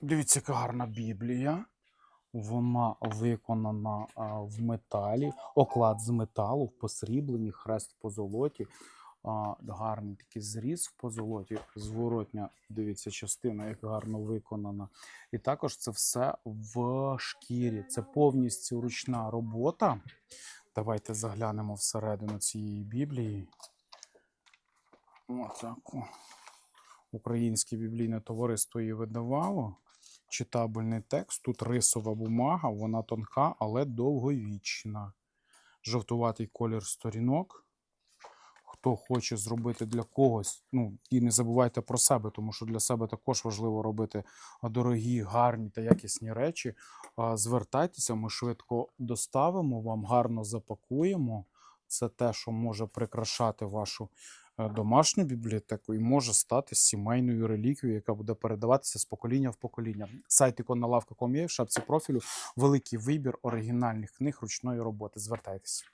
Дивіться, яка гарна Біблія. Вона виконана в металі, оклад з металу, в посрібленні, хрест по золоті. Гарний такий зріз в позолоті, зворотня, дивіться, частина, як гарно виконана. І також це все в шкірі. Це повністю ручна робота. Давайте заглянемо всередину цієї Біблії. Отаку. Українське біблійне товариство її видавало. Читабельний текст. Тут рисова бумага, вона тонка, але довговічна. Жовтуватий колір сторінок. Хто хоче зробити для когось, ну і не забувайте про себе, тому що для себе також важливо робити дорогі, гарні та якісні речі. Звертайтеся, ми швидко доставимо вам, гарно запакуємо. Це те, що може прикрашати вашу домашню бібліотеку і може стати сімейною реліквією, яка буде передаватися з покоління в покоління. Сайт іконналавка.com.ua, в шапці профілю великий вибір оригінальних книг ручної роботи. Звертайтеся.